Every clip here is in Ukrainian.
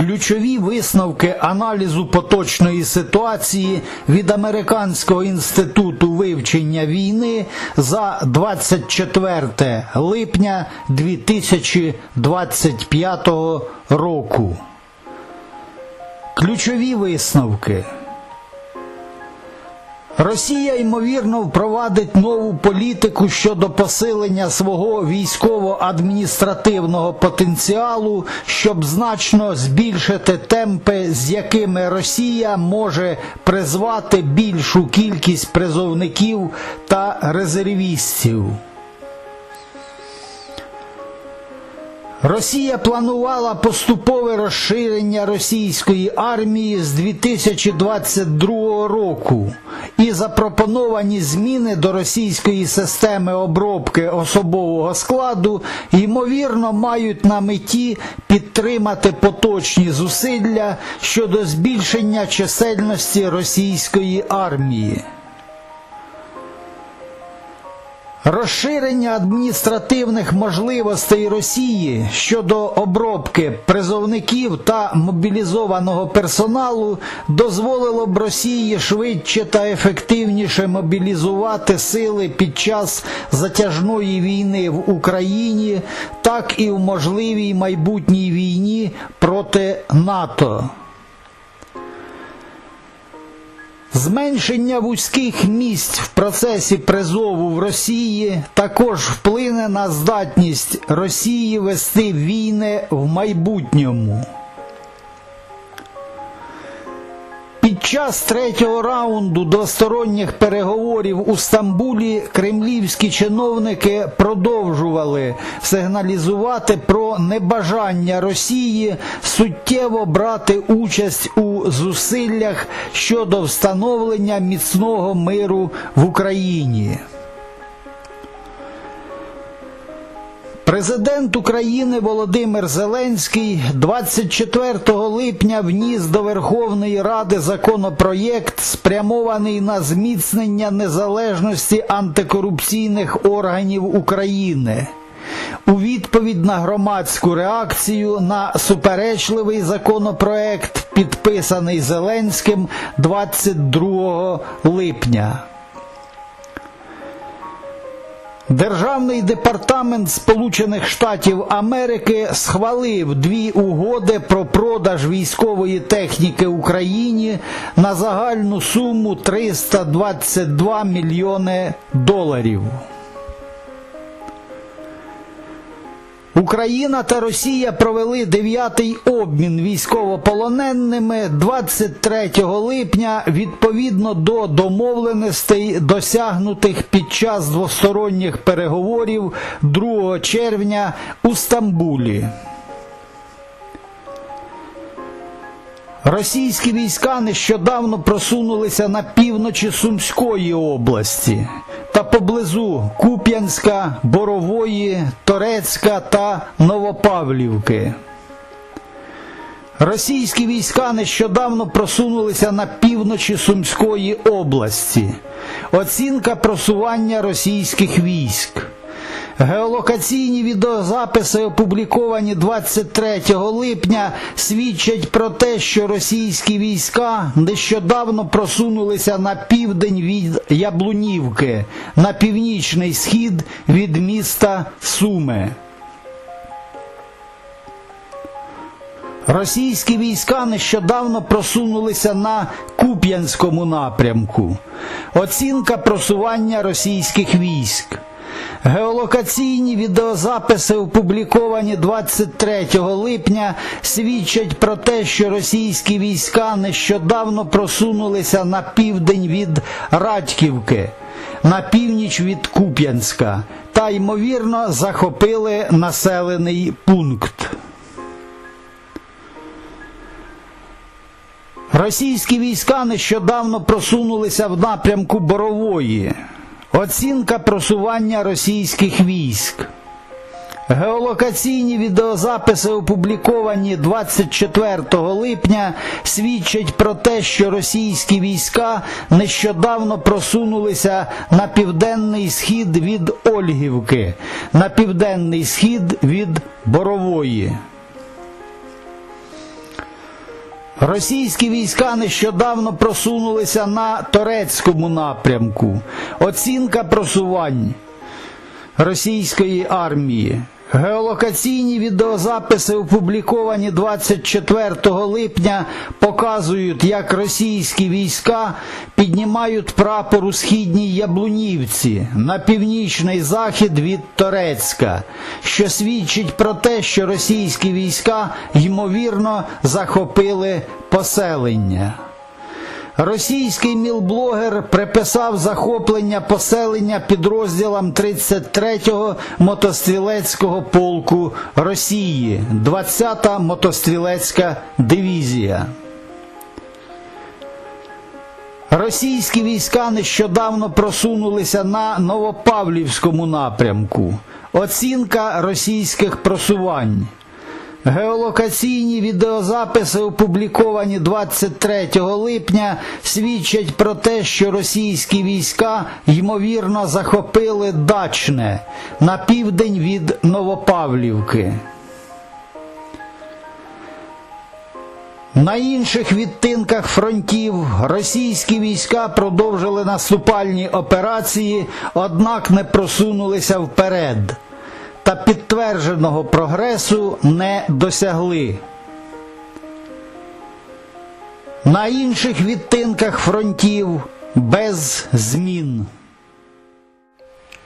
Ключові висновки аналізу поточної ситуації від Американського інституту вивчення війни за 24 липня 2025 року. Ключові висновки. Росія ймовірно впровадить нову політику щодо посилення свого військово-адміністративного потенціалу, щоб значно збільшити темпи, з якими Росія може призвати більшу кількість призовників та резервістів. Росія планувала поступове розширення російської армії з 2022 року, і запропоновані зміни до російської системи обробки особового складу ймовірно мають на меті підтримати поточні зусилля щодо збільшення чисельності російської армії. Розширення адміністративних можливостей Росії щодо обробки призовників та мобілізованого персоналу дозволило б Росії швидше та ефективніше мобілізувати сили під час затяжної війни в Україні, так і в можливій майбутній війні проти НАТО. Зменшення вузьких місць в процесі призову в Росії також вплине на здатність Росії вести війни в майбутньому. Час третього раунду двосторонніх переговорів у Стамбулі кремлівські чиновники продовжували сигналізувати про небажання Росії суттєво брати участь у зусиллях щодо встановлення міцного миру в Україні. Президент України Володимир Зеленський 24 липня вніс до Верховної Ради законопроєкт, спрямований на зміцнення незалежності антикорупційних органів України. У відповідь на громадську реакцію на суперечливий законопроект, підписаний Зеленським 22 липня. Державний департамент Сполучених Штатів Америки схвалив дві угоди про продаж військової техніки Україні на загальну суму 322 мільйони доларів. Україна та Росія провели дев'ятий обмін військовополоненими 23 липня відповідно до домовленостей, досягнутих під час двосторонніх переговорів 2 червня у Стамбулі. Російські війська нещодавно просунулися на півночі Сумської області та поблизу Куп'янська, Борової, Торецька та Новопавлівки. Російські війська нещодавно просунулися на півночі Сумської області. Оцінка просування російських військ. Геолокаційні відеозаписи, опубліковані 23 липня, свідчать про те, що російські війська нещодавно просунулися на південь від Яблунівки, на північний схід від міста Суми. Російські війська нещодавно просунулися на Куп'янському напрямку. Оцінка просування російських військ. Геолокаційні відеозаписи, опубліковані 23 липня, свідчать про те, що російські війська нещодавно просунулися на південь від Радьківки, на північ від Куп'янська та, ймовірно, захопили населений пункт. Російські війська нещодавно просунулися в напрямку Борової. Оцінка просування російських військ. Геолокаційні відеозаписи, опубліковані 24 липня, свідчать про те, що російські війська нещодавно просунулися на південний схід від Ольгівки, на південний схід від Борової. Російські війська нещодавно просунулися на турецькому напрямку. Оцінка просувань російської армії. Геолокаційні відеозаписи, опубліковані 24 липня, показують, як російські війська піднімають прапор у східній Яблунівці на північний захід від Торецька, що свідчить про те, що російські війська ймовірно захопили поселення. Російський мілблогер приписав захоплення поселення підрозділам 33-го мотострілецького полку Росії, 20-та мотострілецька дивізія. Російські війська нещодавно просунулися на Новопавлівському напрямку. Оцінка російських просувань. Геолокаційні відеозаписи, опубліковані 23 липня, свідчать про те, що російські війська ймовірно захопили Дачне на південь від Новопавлівки. На інших відтинках фронтів російські війська продовжили наступальні операції, однак не просунулися вперед та підтвердженого прогресу не досягли. На інших відтинках фронтів без змін.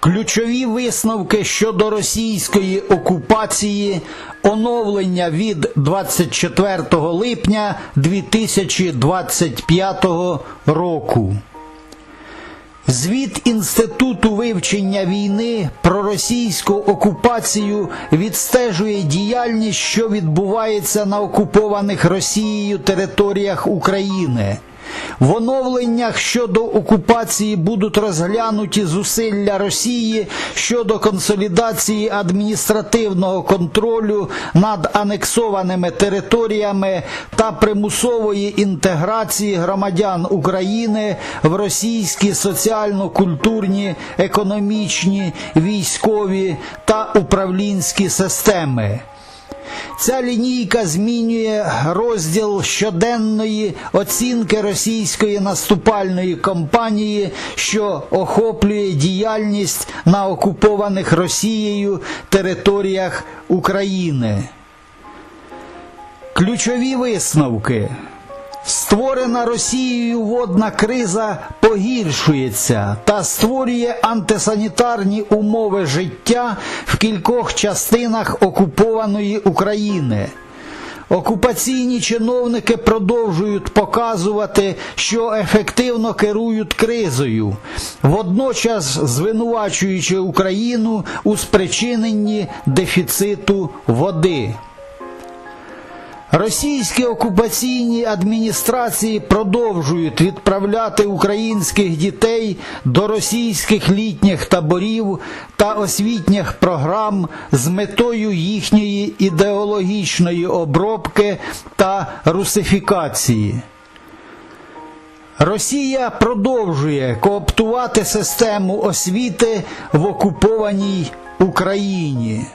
Ключові висновки щодо російської окупації оновлення від 24 липня 2025 року. Звіт Інституту вивчення війни про російську окупацію відстежує діяльність, що відбувається на окупованих Росією територіях України. В оновленнях щодо окупації будуть розглянуті зусилля Росії щодо консолідації адміністративного контролю над анексованими територіями та примусової інтеграції громадян України в російські соціально-культурні, економічні, військові та управлінські системи. Ця лінійка змінює розділ щоденної оцінки російської наступальної кампанії, що охоплює діяльність на окупованих Росією територіях України. Ключові висновки. Створена Росією водна криза погіршується та створює антисанітарні умови життя в кількох частинах окупованої України. Окупаційні чиновники продовжують показувати, що ефективно керують кризою, водночас звинувачуючи Україну у спричиненні дефіциту води. Російські окупаційні адміністрації продовжують відправляти українських дітей до російських літніх таборів та освітніх програм з метою їхньої ідеологічної обробки та русифікації. Росія продовжує кооптувати систему освіти в окупованій Україні.